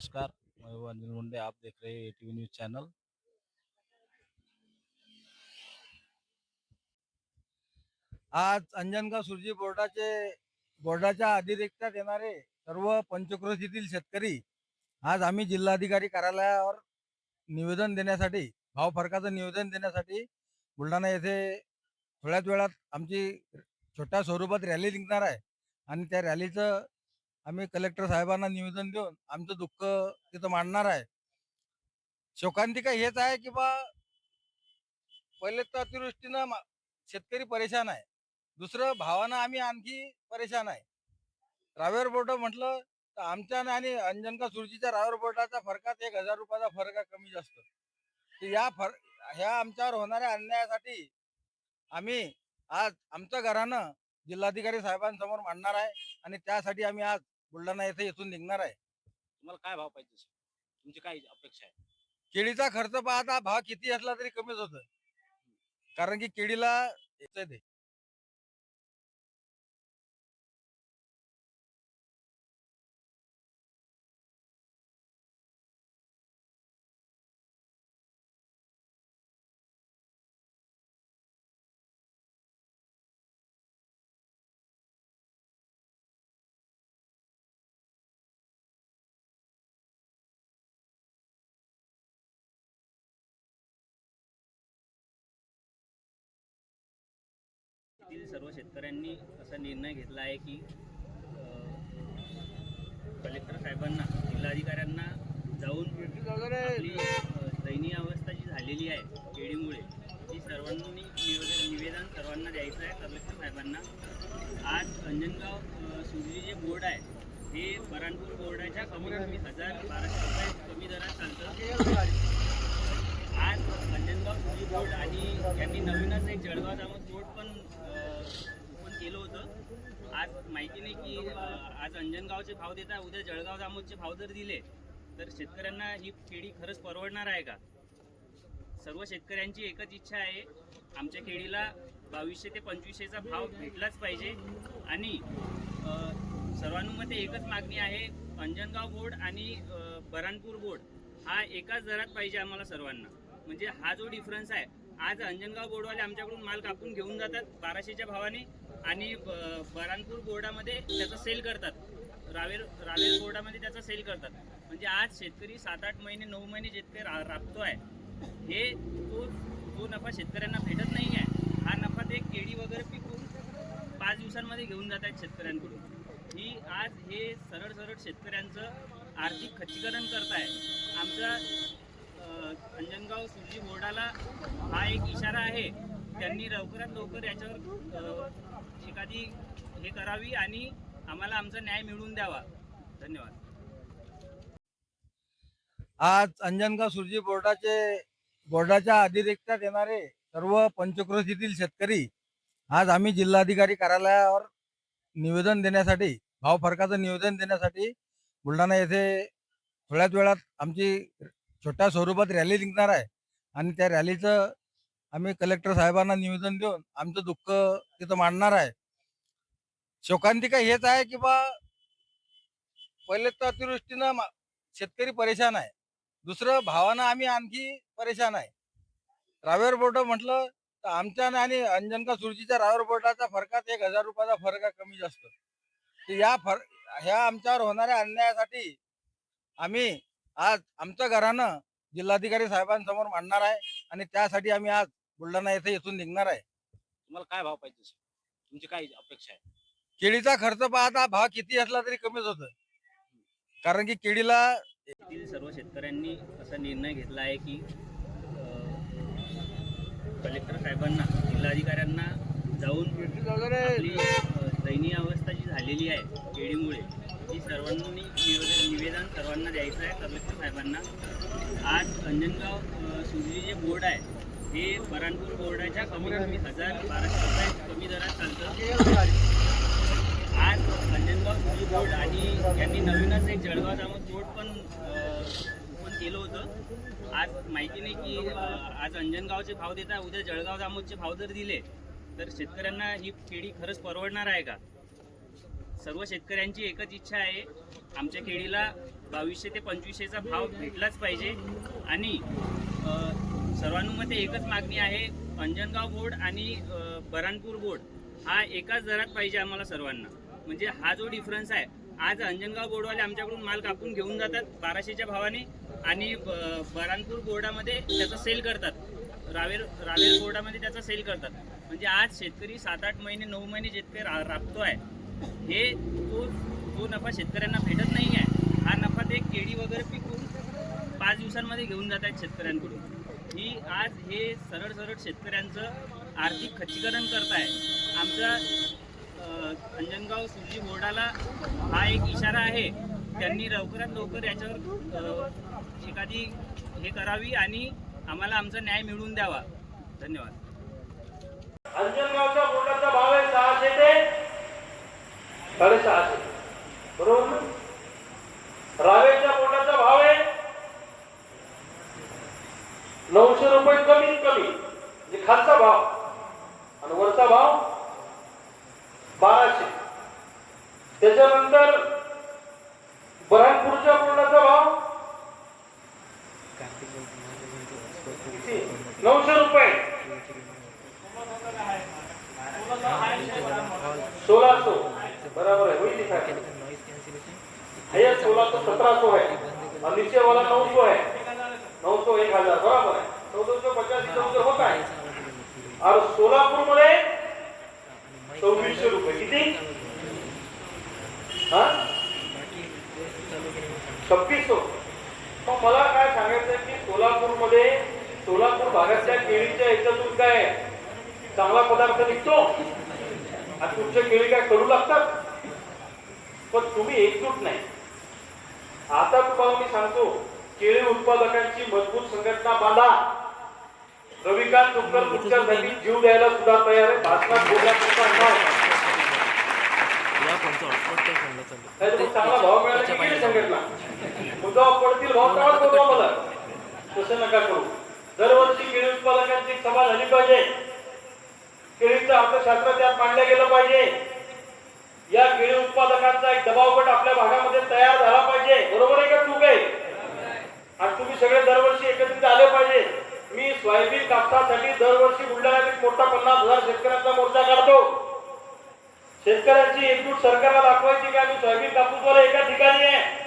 नमस्कार मैं अनिल मुंडे आप देख रहे हैं एटीवी न्यूज चैनल आज अंजनगाव सुरजी बोर्डाचे बोर्डाच्या अतिरिक्तात येणारे सर्व पंचक्रोशीतील शेतकरी आज आम्ही जिल्हाधिकारी कार्यालयावर निवेदन देण्यासाठी भाव फरकाचं निवेदन देण्यासाठी बुलढाणा येथे थोड्याच वेळात आमची छोट्या स्वरूपात रॅली निघणार आहे. आणि त्या रॅलीचं आम्ही कलेक्टर साहेबांना निवेदन देऊन आमचं दुःख तिथं मांडणार आहे. शोकांतिका हेच आहे की बा पहिले तर अतिवृष्टीनं शेतकरी परेशान आहे. दुसरं भावानं आम्ही आणखी परेशान आहे. रावेर बोर्ड म्हटलं तर आमच्या आणि अंजनका सुरजीच्या रावेर बोर्डाचा फरकात एक हजार रुपयाचा फरक आहे कमी जास्त. या फर ह्या आमच्यावर होणाऱ्या अन्यायासाठी आम्ही आज आमच्या घरानं जिल्हाधिकारी साहेबांसमोर मांडणार आहे आणि त्यासाठी आम्ही आज बुलढाणा येथे इथून निघणार आहे. तुम्हाला काय भाव पाहिजे? तुमची काय अपेक्षा आहे? केळीचा खर्च पाहता भाव किती असला तरी कमीच होत कारण की केळीला येतंय ते येथील सर्व शेतकऱ्यांनी असा निर्णय घेतला आहे की कलेक्टर साहेबांना जिल्हाधिकाऱ्यांना जाऊन दयनीय अवस्था जी झालेली आहे केळीमुळे ती सर्वांनी निवेदन निवेदन सर्वांना द्यायचं आहे कलेक्टर साहेबांना. आज अंजनगाव सुजी जे बोर्ड आहे हे बरानपूर बोर्डाच्या कमीत कमी हजार बाराशे रुपये कमी दरात चालतं. बोर्ड आणि त्यांनी नवीनच एक जळगाव जामोद बोर्ड पण ओपन केलं होतं आज माहिती नाही की आज अंजनगावचे भाव देत आहे उद्या जळगाव जामोदचे भाव जर दिले तर शेतकऱ्यांना ही केळी खरंच परवडणार आहे का सर्व शेतकऱ्यांची एकच इच्छा आहे आमच्या केळीला बावीसशे ते पंचवीसशेचा भाव भेटलाच पाहिजे आणि सर्वानुमते एकच मागणी आहे अंजनगाव बोर्ड आणि बरानपूर बोर्ड हा एकाच दरात पाहिजे आम्हाला सर्वांना. म्हणजे हा जो डिफरन्स आहे आज अंजनगाव बोर्डवाले आमच्याकडून माल कापून घेऊन जातात बाराशेच्या भावाने आणि ब- बरानपूर बोर्डामध्ये त्याचा सेल करतात. रावेर रावेर बोर्डामध्ये त्याचा सेल करतात. म्हणजे आज शेतकरी सात आठ महिने नऊ महिने शेतकरी रा राबतो आहे हे तो तो नफा शेतकऱ्यांना भेटत नाही आहे. हा नफा ते केळी वगैरे पिकून पाच दिवसांमध्ये घेऊन जात आहेत शेतकऱ्यांकडून. ही आज हे सरळ सरळ शेतकऱ्यांचं आर्थिक खच्चीकरण करत आमचा आमचं अंजनगाव सुरजी बोर्डाला हा एक इशारा आहे. त्यांनी लवकरात लवकर याच्यावर एखादी हे करावी आणि आम्हाला आमचा न्याय मिळवून द्यावा. धन्यवाद. आज अंजनगाव सुरजी बोर्डाचे बोर्डाच्या अतिरिक्तात येणारे सर्व पंचक्रोशीतील शेतकरी आज आम्ही जिल्हाधिकारी कार्यालयावर निवेदन देण्यासाठी भाव फरकाचं निवेदन देण्यासाठी बुलढाणा येथे थोड्याच वेळात आमची छोट्या स्वरूपात रॅली निघणार आहे. आणि त्या रॅलीचं आम्ही कलेक्टर साहेबांना निवेदन देऊन आमचं दुःख तिथं मांडणार आहे. शोकांतिका हेच आहे की बा पहिले तर अतिवृष्टीनं शेतकरी परेशान आहे. दुसरं भावानं आम्ही आणखी परेशान आहे. रावेर बोर्ड म्हटलं तर आमच्या आणि अंजनका सुरजीच्या रावेर बोर्डाचा फरकात एक हजार रुपयाचा फरक आहे कमी जास्त. या फर ह्या आमच्यावर होणाऱ्या अन्यायासाठी आम्ही आज आमचं घरानं जिल्हाधिकारी साहेबांसमोर मांडणार आहे आणि त्यासाठी आम्ही आज बुलढाणा येथे इथून निघणार आहे. तुम्हाला काय भाव पाहिजे सर? तुमची काय अपेक्षा आहे? केळीचा खर्च पाहता भाव किती असला तरी कमीच होत कारण की केळीला येथील सर्व शेतकऱ्यांनी असा निर्णय घेतला आहे की अ, कलेक्टर साहेबांना जिल्हाधिकाऱ्यांना जाऊन आपली अ, दयनीय अवस्था जी झालेली आहे केळीमुळे मी सर्वांनी निवेदन निवेदन सर्वांना द्यायचं आहे कलेक्टर साहेबांना. आज अंजनगाव सुजली जे बोर्ड आहे हे बरानपूर बोर्डाच्या कमी कमी हजार बाराशे रुपये कमी दरात चालतं. आज अंजनगाव सुजली बोर्ड आणि यांनी नवीनच एक जळगाव जामोद बोर्ड पण ओपन केलं होतं. आज माहिती नाही की आज अंजनगावचे भाव देत आहे उद्या जळगाव जामोदचे भाव जर दिले तर शेतकऱ्यांना ही केळी खरंच परवडणार आहे का? सर्व शेतकऱ्यांची एकच इच्छा आहे. आमच्या केळीला बावीसशे ते पंचवीसशेचा भाव भेटलाच पाहिजे. आणि सर्वानुमते एकच मागणी आहे अंजनगाव बोर्ड आणि बरानपूर बोर्ड हा एकाच दरात पाहिजे आम्हाला सर्वांना. म्हणजे हा जो डिफरन्स आहे आज अंजनगाव बोर्डवाले आमच्याकडून माल कापून घेऊन जातात बाराशेच्या भावाने आणि ब- बरानपूर बोर्डामध्ये त्याचा सेल करतात. रावेर रावेर बोर्डामध्ये त्याचा सेल करतात. म्हणजे आज शेतकरी सात आठ महिने नऊ महिने शेतकरी रा राबतो आहे हे तो तो नफा शेतकऱ्यांना भेटत नाही आहे. हा नफा ते केळी वगैरे पिकून पाच दिवसांमध्ये घेऊन जात आहेत शेतकऱ्यांकडून. ही आज हे सरळ सरळ शेतकऱ्यांचं आर्थिक खच्चीकरण करत आहे आमचा अंजनगाव सुरजी बोर्डाला हा एक इशारा आहे. त्यांनी लवकरात लवकर याच्यावर एखादी हे करावी आणि आम्हाला आमचा न्याय मिळवून द्यावा. धन्यवाद. अंजनगावच्या बोर्डाचा भाव आहे सहाशे ते साडेसहाशे बरोबर ना? रावेच्या बोर्डाचा भाव आहे. नऊशे रुपये कमी कमी म्हणजे खालचा भाव. आणि वरचा भाव बाराशे. त्याच्यानंतर बऱ्हाणपूरच्या बोर्डाचा भाव किती? नऊशे रुपये सोळा सौ बराबर है वही लिखा है भैया सोलह सौ सत्रह सौ है और नीचे वाला नौ सौ है नौ सौ एक हजार बराबर है चौदह सौ पचास इधर उधर होता है और सोलापूरमध्ये सव्वीसशे रुपये. किती? हा? छब्बीस मग मला काय सांगायचं की की सोलापूरमध्ये सोलापूर भागातल्या केळीच्या याच्यातून काय चांगला पदार्थ निघतो. आणि तुमच्या केळी काय करू लागतात? पण तुम्ही एकजूट नाही. आता तुम्हाला मी सांगतो केळी उत्पादकांची मजबूत संघटना बांधा. रविकांत तुमकर तुमच्यासाठी जीव द्यायला सुद्धा तयार आहे. भाषणात बोलण्याचा चांगला भाव मिळाला की संघटना. मुद्दा पडतील भाव मला तसं नका करू. दरवर्षी केळी उत्पादकांची सभा झाली पाहिजे. केळीचं अर्थशास्त्र त्यात मांडलं गेलं पाहिजे. या केळी उत्पादकांचा एक दबाव गट आपल्या भागामध्ये तयार झाला पाहिजे. बरोबर आहे का चूक आहे? आणि तुम्ही सगळे दरवर्षी एकत्रित आले पाहिजे. मी सोयाबीन कापसासाठी दरवर्षी बुलढाण्यात एक मोठा पन्नास हजार शेतकऱ्यांचा मोर्चा काढतो. शेतकऱ्यांची एकजूट सरकारला दाखवायची की आम्ही सोयाबीन कापूसवाले एका ठिकाणी आहे.